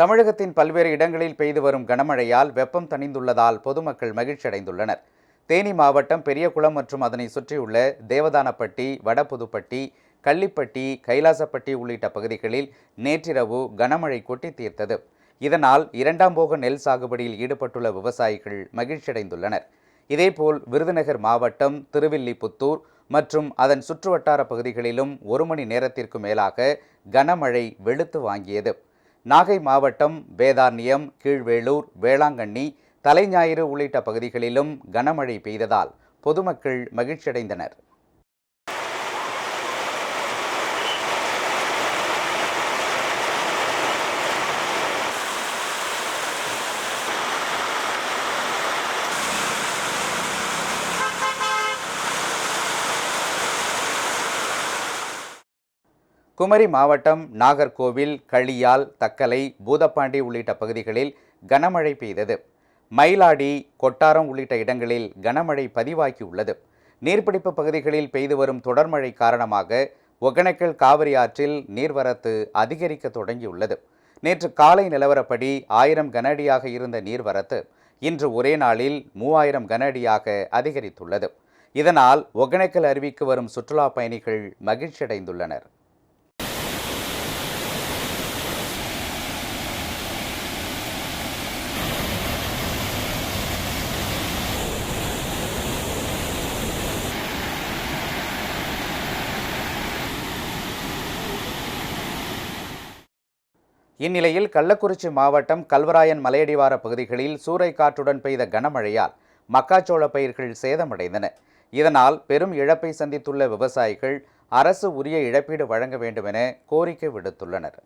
தமிழகத்தின் பல்வேறு இடங்களில் பெய்து வரும் கனமழையால் வெப்பம் தணிந்துள்ளதால் பொதுமக்கள் மகிழ்ச்சியடைந்துள்ளனர். தேனி மாவட்டம் பெரியகுளம் மற்றும் அதனை சுற்றியுள்ள தேவதானப்பட்டி வடபுதுப்பட்டி கள்ளிப்பட்டி கைலாசப்பட்டி உள்ளிட்ட பகுதிகளில் நேற்றிரவு கனமழை கொட்டி தீர்த்தது. இதனால் இரண்டாம் போக நெல் சாகுபடியில் ஈடுபட்டுள்ள விவசாயிகள் மகிழ்ச்சியடைந்துள்ளனர். இதேபோல் விருதுநகர் மாவட்டம் திருவில்லிபுத்தூர் மற்றும் அதன் சுற்றுவட்டார பகுதிகளிலும் ஒரு மணி நேரத்திற்கு மேலாக கனமழை வெளுத்து வாங்கியது. நாகை மாவட்டம் வேதாரண்யம் கீழ்வேளூர் வேளாங்கண்ணி தலைஞாயிறு உள்ளிட்ட பகுதிகளிலும் கனமழை பெய்ததால் பொதுமக்கள் மகிழ்ச்சியடைந்தனர். குமரி மாவட்டம் நாகர்கோவில் களியால் தக்கலை பூதப்பாண்டி உள்ளிட்ட பகுதிகளில் கனமழை பெய்தது. மயிலாடி கொட்டாரம் உள்ளிட்ட இடங்களில் கனமழை பதிவாகியுள்ளது. நீர்பிடிப்பு பகுதிகளில் பெய்து வரும் தொடர்மழை காரணமாக ஒகேனக்கல் காவிரி ஆற்றில் நீர்வரத்து அதிகரிக்க தொடங்கியுள்ளது. நேற்று காலை நிலவரப்படி ஆயிரம் கன அடியாக இருந்த நீர்வரத்து இன்று ஒரே நாளில் மூவாயிரம் கன அடியாக அதிகரித்துள்ளது. இதனால் ஒகேனக்கல் அருவிக்கு வரும் சுற்றுலா பயணிகள் மகிழ்ச்சியடைந்துள்ளனர். இந்நிலையில் கள்ளக்குறிச்சி மாவட்டம் கல்வராயன் மலையடிவார பகுதிகளில் சூறைக்காற்றுடன் பெய்த கனமழையால் மக்காச்சோள பயிர்கள் சேதமடைந்தன. இதனால் பெரும் இழப்பை சந்தித்துள்ள விவசாயிகள் அரசு உரிய இழப்பீடு வழங்க வேண்டும் என கோரிக்கை விடுத்துள்ளனர்.